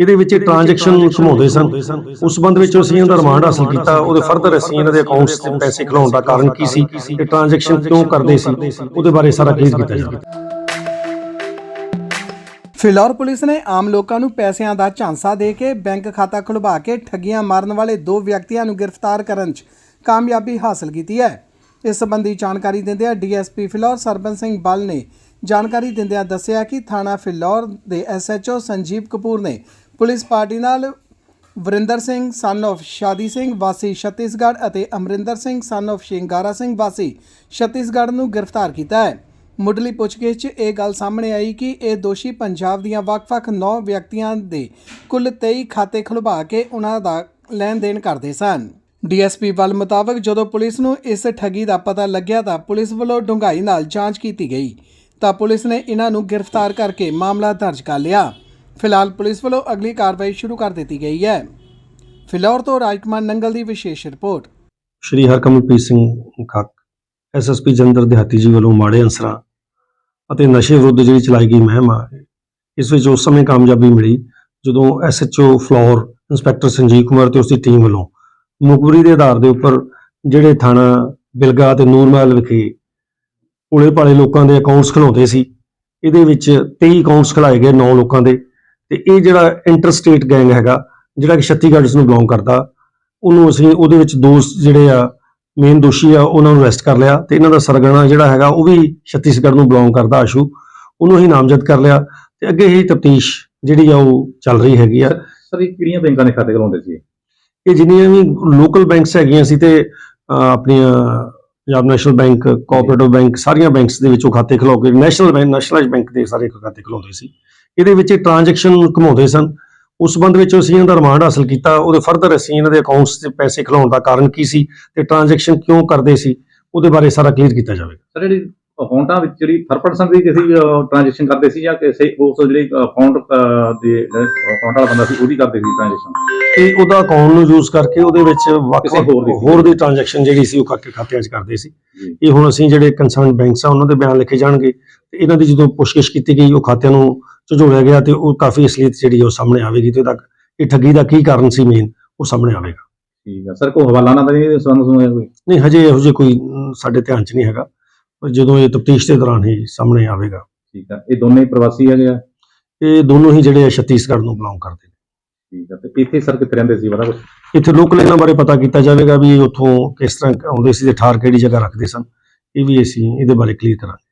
ਇਹਦੇ ਵਿੱਚ ਟ੍ਰਾਂਜੈਕਸ਼ਨ ਘੁਮਾਉਂਦੇ ਸਨ। ਉਸ ਸੰਬੰਧ ਵਿੱਚ ਅਸੀਂ ਇਹਨਾਂ ਰਿਮਾਂਡ ਹਾਸਲ ਕੀਤਾ। ਉਹਦੇ ਫਰਦਰ ਅਸੀਂ ਇਹਨਾਂ ਦੇ ਅਕਾਊਂਟਸ ਤੇ ਪੈਸੇ ਖਿਲਾਉਣ ਦਾ ਕਾਰਨ ਕੀ ਸੀ? ਤੇ ਟ੍ਰਾਂਜੈਕਸ਼ਨ ਕਿਉਂ ਕਰਦੇ ਸੀ? ਉਹਦੇ ਬਾਰੇ ਸਾਰਾ ਕਲੀਅਰ ਕੀਤਾ ਜਾਵੇ। ਫਿਲੌਰ ਪੁਲਿਸ ਨੇ ਆਮ ਲੋਕਾਂ ਨੂੰ ਪੈਸਿਆਂ ਦਾ ਝਾਂਸਾ ਦੇ ਕੇ ਬੈਂਕ ਖਾਤਾ ਖੁਲਵਾ ਕੇ ਠੱਗੀਆਂ ਮਾਰਨ ਵਾਲੇ ਦੋ ਵਿਅਕਤੀਆਂ ਨੂੰ ਗ੍ਰਿਫਤਾਰ ਕਰਨ 'ਚ ਕਾਮਯਾਬੀ ਹਾਸਲ ਕੀਤੀ ਹੈ। ਇਸ ਸੰਬੰਧੀ ਜਾਣਕਾਰੀ ਦਿੰਦਿਆਂ ਡੀਐਸਪੀ ਫਿਲੌਰ ਸਰਬਨ ਸਿੰਘ ਬਲ ਨੇ ਜਾਣਕਾਰੀ ਦਿੰਦਿਆਂ ਦੱਸਿਆ ਕਿ ਥਾਣਾ ਫਿਲੌਰ ਦੇ ਐਸਐਚਓ ਸੰਜੀਵ ਕਪੂਰ ਨੇ ਪੁਲਿਸ ਪਾਰਟੀ ਨਾਲ ਵਰਿੰਦਰ ਸਿੰਘ ਸਨ of ਸ਼ਾਦੀ ਸਿੰਘ, ਵਾਸੀ ਛੱਤੀਸਗੜ੍ਹ ਅਤੇ ਅਮਰਿੰਦਰ ਸਿੰਘ ਸਨ of ਸ਼ਿੰਗਾਰਾ ਸਿੰਘ, ਵਾਸੀ ਛੱਤੀਸਗੜ੍ਹ ਨੂੰ ਗ੍ਰਿਫਤਾਰ ਕੀਤਾ ਹੈ। ਮੁੱਢਲੀ ਪੁੱਛਗਿੱਛ 'ਚ ਇਹ ਗੱਲ ਸਾਹਮਣੇ ਆਈ ਕਿ ਇਹ ਦੋਸ਼ੀ ਪੰਜਾਬ ਦੀਆਂ ਵੱਖ-ਵੱਖ 9 ਵਿਅਕਤੀਆਂ ਦੇ ਕੁੱਲ 23 ਖਾਤੇ ਖੁਲਵਾ ਕੇ ਉਹਨਾਂ ਦਾ ਲੈਣ ਦੇਣ ਕਰਦੇ ਸਨ। ਡੀਐਸਪੀ ਵੱਲ ਮੁਤਾਬਕ ਜਦੋਂ ਪੁਲਿਸ ਨੂੰ ਇਸ ਠੱਗੀ ਦਾ ਪਤਾ ਲੱਗਿਆ ਤਾਂ ਪੁਲਿਸ ਵੱਲੋਂ ਡੂੰਘਾਈ ਨਾਲ ਜਾਂਚ ਕੀਤੀ ਗਈ। ਤਾਂ ਪੁਲਿਸ ਨੇ ਇਹਨਾਂ ਨੂੰ ਗ੍ਰਿਫਤਾਰ ਕਰਕੇ ਮਾਮਲਾ ਦਰਜ ਕਰ ਲਿਆ। ਫਿਲਹਾਲ ਪੁਲਿਸ ਵੱਲੋਂ ਅਗਲੀ ਕਾਰਵਾਈ ਸ਼ੁਰੂ ਕਰ ਦਿੱਤੀ ਗਈ ਹੈ। ਫਿਲੌਰ ਤੋਂ ਰਾਜਕੁਮਾਰ ਨੰਗਲ ਦੀ ਵਿਸ਼ੇਸ਼ ਰਿਪੋਰਟ। ਸ਼੍ਰੀ ਹਰਕਮਲਪ੍ਰੀਤ ਸਿੰਘ ਖੱਕ ਐਸਐਸਪੀ ਜੰਦਰ ਦਿਹਾਤੀ ਜੀ ਵੱਲੋਂ ਮਾੜੇ ਅੰਸਰਾਂ ਅਤੇ ਨਸ਼ੇ ਵਿਰੁੱਧ ਜਿਹੜੀ ਚਲਾਈ ਗਈ ਮੁਹਿੰਮ ਆ, ਇਸ ਵਿੱਚ ਉਸ ਸਮੇਂ ਕਾਮਯਾਬੀ ਮਿਲੀ ਜਦੋਂ ਐਸਐਚਓ ਫਲੋਰ ਇੰਸਪੈਕਟਰ ਸੰਜੀਵ ਕੁਮਾਰ ਤੇ ਉਸ ਦੀ ਟੀਮ ਵੱਲੋਂ ਮੁਖਬਰੀ ਦੇ ਆਧਾਰ ਦੇ ਉੱਪਰ ਜਿਹੜੇ ਥਾਣਾ ਬਿਲਗਾ ਤੇ ਨੂਰਮਹਿਲ ਵਿਖੇ ਭੋਲੇ ਪਾਲੇ ਲੋਕਾਂ ਦੇ ਅਕਾਊਂਟਸ ਖਲਾਉਂਦੇ ਸੀ। ਇਹਦੇ ਵਿੱਚ 23 ਅਕਾਊਂਟਸ ਖਲਾਏ ਗਏ 9 ਲੋਕਾਂ ਦੇ। ਤੇ ਇਹ ਜਿਹੜਾ ਇੰਟਰ ਸਟੇਟ ਗੈਂਗ ਹੈਗਾ ਜਿਹੜਾ ਕਿ ਛੱਤੀਸਗੜ੍ਹ ਨੂੰ ਬਿਲੋਂਗ ਕਰਦਾ ਉਹਨੂੰ ਅਸੀਂ ਉਹਦੇ ਵਿੱਚ ਦੋ ਜਿਹੜੇ ਆ ਮੇਨ ਦੋਸ਼ੀ ਆ ਉਹਨਾਂ ਨੂੰ ਅਰੈਸਟ ਕਰ ਲਿਆ ਤੇ ਇਹਨਾਂ ਦਾ ਸਰਗਣਾ ਜਿਹੜਾ ਹੈਗਾ ਉਹ ਵੀ ਛੱਤੀਸਗੜ੍ਹ ਨੂੰ ਬਿਲੋਂਗ ਕਰਦਾ ਆਸ਼ੂ। ਉਹਨੂੰ ਅਸੀਂ ਨਾਮਜ਼ਦ ਕਰ ਲਿਆ ਤੇ ਅੱਗੇ ਹੀ ਤਫਤੀਸ਼ ਜਿਹੜੀ ਆ ਉਹ ਚੱਲ ਰਹੀ ਹੈਗੀ ਆ। ਸਰ ਇਹ ਕਿਹੜੀਆਂ ਬੈਂਕਾਂ ਦੇ ਖਾਤੇ ਖਲਾਉਂਦੇ ਸੀ? ਇਹ ਜਿੰਨੀਆਂ ਵੀ ਲੋਕਲ ਬੈਂਕਸ ਹੈਗੀਆਂ ਸੀ ਤੇ ਆਪਣੀਆਂ Punjab national bank cooperative bank ਸਾਰੀਆਂ ਬੈਂਕਸ ਦੇ ਵਿੱਚੋਂ ਖਾਤੇ ਖਲਾਓ ਕੇ ਨੈਸ਼ਨਲ ਬੈਂਕ ਨੈਸ਼ਨਲਾਈਜ਼ ਬੈਂਕ ਦੇ ਸਾਰੇ ਖਾਤੇ ਖਲਾਉਂਦੇ ਸੀ। ਇਹਦੇ ਵਿੱਚ ਟ੍ਰਾਂਜੈਕਸ਼ਨ ਘੁਮਾਉਂਦੇ ਸਨ। ਉਸ ਸੰਬੰਧ ਵਿੱਚ ਅਸੀਂ ਇਹਨਾਂ ਦਾ ਰਿਮਾਂਡ ਹਾਸਲ ਕੀਤਾ। ਉਹਦੇ ਫਰਦਰ ਅਸੀਂ ਇਹਨਾਂ ਦੇ ਅਕਾਊਂਟਸ 'ਚ ਪੈਸੇ ਖਿਲਾਉਣ ਦਾ ਕਾਰਨ ਕੀ ਸੀ ਤੇ ਟ੍ਰਾਂਜੈਕਸ਼ਨ ਕਿਉਂ ਕਰਦੇ ਸੀ, ਉਹਦੇ ਬਾਰੇ ਸਾਰਾ ਕਲੀਅਰ ਕੀਤਾ ਜਾਵੇਗਾ। ਸਰ ਜਿਹੜੀ ਅਕਾਊਂਟਾਂ ਵਿੱਚ ਜਿਹੜੀ ਥਰਡ ਪਰਸਨ ਦੀ ਕਿਸੇ ਟ੍ਰਾਂਜੈਕਸ਼ਨ ਕਰਦੇ ਸੀ ਜਾਂ ਕਿਸੇ ਉਸ ਜਿਹੜੀ ਅਕਾਊਂਟ ਦੇ ਅਕਾਊਂਟ ਵਾਲਾ ਬੰਦਾ ਸੀ ਉਹਦੀ ਕਰਦੇ ਸੀ ਟ੍ਰਾਂਜੈਕਸ਼ਨ ਤੇ ਉਹਦਾ ਅਕਾਊਂਟ ਨੂੰ ਯੂਜ਼ ਕਰਕੇ ਉਹਦੇ ਵਿੱਚ ਵੱਖ ਹੋਰ ਦੀ- ਟ੍ਰਾਂਜੈਕਸ਼ਨ ਜਿਹੜੀ ਸੀ ਉਹ ਕਰਕੇ ਖਾਤਿਆਂ 'ਚ ਕਰਦੇ ਸੀ। ਇਹ ਹੁਣ ਅਸੀਂ ਜਿਹੜੇ ਕੰਸਰਨ ਬੈਂਕਸ ਆ ਉਹਨਾਂ ਦੇ ਬਿਆਨ ਲਿਖੇ ਜਾਣਗੇ। ਤੇ ਇਹਨਾਂ ਦੀ ਜਦੋਂ ਪੁੱਛਗਿੱਛ ਕੀਤੀ ਗਈ ਉਹ ਖਾਤਿਆਂ ਨੂੰ ਝੁਝੋੜਿਆ ਗਿਆ ਤੇ ਉਹ ਕਾਫੀ ਅਸਲੀਅਤ ਜਿਹੜੀ ਆ ਉਹ ਸਾਹਮਣੇ ਆਵੇਗੀ। ਤੇ ਉਹਦਾ ਇਹ ਠੱਗੀ ਦਾ ਕੀ ਕਾਰਨ ਸੀ ਮੇਨ ਉਹ ਸਾਹਮਣੇ ਆਵੇਗਾ। ਠੀਕ ਹੈ ਸਰ ਕੋਈ ਹਵਾਲਾ ਨਾ ਤਾਂ ਨਹੀਂ ਸੰਬੰਧ ਸੁਣਿਆ ਕੋਈ? ਨਹੀਂ ਹਜੇ ਇਹੋ ਜਿਹੇ ਕੋਈ ਸਾਡੇ ਧਿਆਨ 'ਚ ਨਹੀਂ ਹੈਗਾ। ਜਦੋਂ ਇਹ ਤਫਤੀਸ਼ ਦੇ ਦੌਰਾਨ ਹੀ ਸਾਹਮਣੇ ਆਵੇਗਾ। ਠੀਕ ਹੈ ਇਹ ਦੋਨੇ ਹੀ ਪ੍ਰਵਾਸੀ ਹੈਗੇ ਆ? ਇਹ ਦੋਨੋਂ ਹੀ ਜਿਹੜੇ ਆ ਛੱਤੀਸਗੜ੍ਹ ਨੂੰ ਬਿਲੋਂਗ ਕਰਦੇ ਨੇ। ਠੀਕ ਹੈ ਤੇ ਇੱਥੇ ਸਰ ਕਿੱਥੇ ਰਹਿੰਦੇ ਸੀ? ਕੁਛ? ਇੱਥੇ ਲੋਕਲ ਇਹਨਾਂ ਬਾਰੇ ਪਤਾ ਕੀਤਾ ਜਾਵੇਗਾ ਵੀ ਇਹ ਉੱਥੋਂ ਕਿਸ ਤਰ੍ਹਾਂ ਆਉਂਦੇ ਸੀ ਤੇ ਠਾਰ ਕਿਹੜੀ ਜਗ੍ਹਾ ਰੱਖਦੇ ਸਨ। ਇਹ ਵੀ ਅਸੀਂ ਇਹਦੇ ਬਾਰੇ ਕਲੀਅਰ ਕਰਾਂਗੇ।